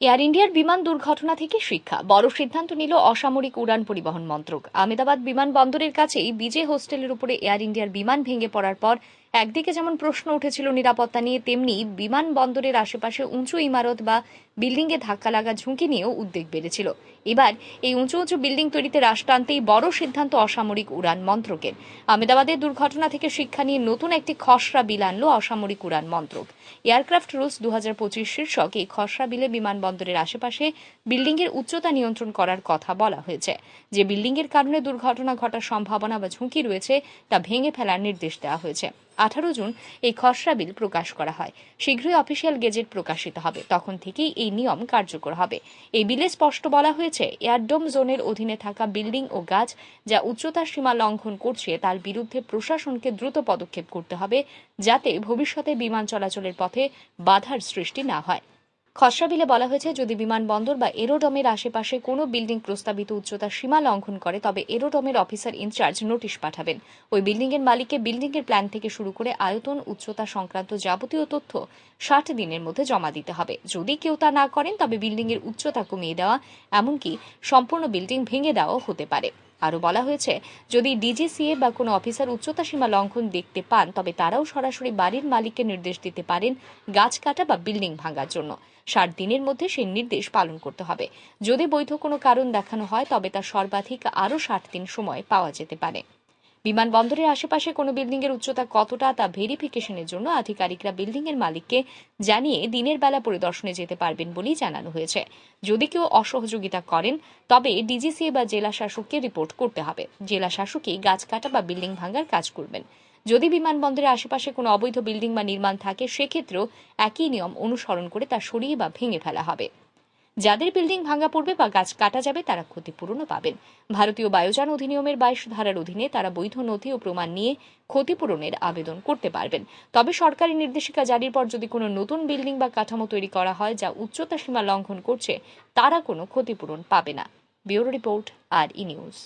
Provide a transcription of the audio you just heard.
Air ইন্ডিয়ার বিমান দুর্ঘটনা থেকে শিক্ষা। বড় সিদ্ধান্ত নিল অসামরিক উড়ান পরিবহন মন্ত্রক। আহমেদাবাদ বিমানবন্দরের কাছেই বিজে হোস্টেলের উপরে এয়ার ইন্ডিয়ার বিমান ভেঙে পড়ার পর একদিকে যেমন প্রশ্ন উঠেছিল নিরাপত্তা নিয়ে, তেমনি বিমানবন্দরের আশেপাশে উঁচু ইমারত বা বিল্ডিংয়ে ধাক্কা লাগা ঝুঁকি নিয়েও উদ্বেগ বেড়েছিল। এবার এই উঁচু উঁচু বিল্ডিং তৈরিতে রাশ টানতেই বড় সিদ্ধান্ত অসামরিক উড়ান মন্ত্রকের। আহমেদাবাদের দুর্ঘটনা থেকে শিক্ষা নিয়ে নতুন একটি খসড়া বিল আনলো অসামরিক উড়ান মন্ত্রক। এয়ারক্রাফট রুলস দু হাজার পঁচিশ শীর্ষক এই খসড়া বিলে বিমানবন্দরের আশেপাশে বিল্ডিংয়ের উচ্চতা নিয়ন্ত্রণ করার কথা বলা হয়েছে। যে বিল্ডিংয়ের কারণে দুর্ঘটনা ঘটার সম্ভাবনা বা ঝুঁকি রয়েছে, তা ভেঙে ফেলার নির্দেশ দেওয়া হয়েছে। আঠারো জুন এই খসড়া বিল প্রকাশ করা হয়। শীঘ্রই অফিসিয়াল গেজেট প্রকাশিত হবে। তখন থেকেই এই নিয়ম কার্যকর হবে। এই বিলে স্পষ্ট বলা হয়েছে, এয়ারডোম জোনের অধীনে থাকা বিল্ডিং ও গাছ যা উচ্চতার সীমা লঙ্ঘন করছে, তার বিরুদ্ধে প্রশাসনকে দ্রুত পদক্ষেপ করতে হবে যাতে ভবিষ্যতে বিমান চলাচলের পথে বাধার সৃষ্টি না হয়। খসড়া বিলে বলা হয়েছে, যদি বিমানবন্দর বা এরোডমের আশেপাশে কোনো বিল্ডিং প্রস্তাবিত উচ্চতার সীমা লঙ্ঘন করে, তবে এরোডমের অফিসার ইনচার্জ নোটিশ পাঠাবেন। ওই বিল্ডিংয়ের মালিককে বিল্ডিংয়ের প্ল্যান থেকে শুরু করে আয়তন, উচ্চতা সংক্রান্ত যাবতীয় তথ্য ষাট দিনের মধ্যে জমা দিতে হবে। যদি কেউ তা না করেন, তবে বিল্ডিংয়ের উচ্চতা কমিয়ে দেওয়া, এমনকি সম্পূর্ণ বিল্ডিং ভেঙে দেওয়াও হতে পারে। আরও বলা হয়েছে, যদি ডিজিসিএ বা কোনো অফিসার উচ্চতা সীমা লঙ্ঘন দেখতে পান, তবে তারাও সরাসরি বাড়ির মালিককে নির্দেশ দিতে পারেন গাছ কাটা বা বিল্ডিং ভাঙার জন্য। ষাট দিনের মধ্যে সেই নির্দেশ পালন করতে হবে। যদি বৈধ কোনো কারণ দেখানো হয়, তবে তা সর্বাধিক আরও ষাট দিন সময় পাওয়া যেতে পারে। বিমানবন্দরের আশেপাশে কোনো বিল্ডিংয়ের উচ্চতা কতটা তা ভেরিফিকেশনের জন্য আধিকারিকরা বিল্ডিংয়ের মালিককে জানিয়ে দিনের বেলা পরিদর্শনে যেতে পারবেন বলেই জানানো হয়েছে। যদি কেউ অসহযোগিতা করেন, তবে ডিজিসিএ বা জেলা শাসককে রিপোর্ট করতে হবে। জেলা শাসকই গাছ কাটা বা বিল্ডিং ভাঙার কাজ করবেন। যদি বিমানবন্দরের আশেপাশে কোনো অবৈধ বিল্ডিং বা নির্মাণ থাকে, সেক্ষেত্রেও একই নিয়ম অনুসরণ করে তা সরিয়ে বা ভেঙে ফেলা হবে। যাদের বিল্ডিং ভাঙা পড়বে বা গাছ কাটা যাবে, তারা ক্ষতিপূরণও পাবেন। ভারতীয় বায়ুযান অধিনিয়মের বাইশ ধারার অধীনে তারা বৈধ নথি ও প্রমাণ নিয়ে ক্ষতিপূরণের আবেদন করতে পারবেন। তবে সরকারি নির্দেশিকা জারির পর যদি কোনো নতুন বিল্ডিং বা কাঠামো তৈরি করা হয় যা উচ্চতা সীমা লঙ্ঘন করছে, তারা কোনো ক্ষতিপূরণ পাবে না। ব্যুরো রিপোর্ট, আর ই নিউজ।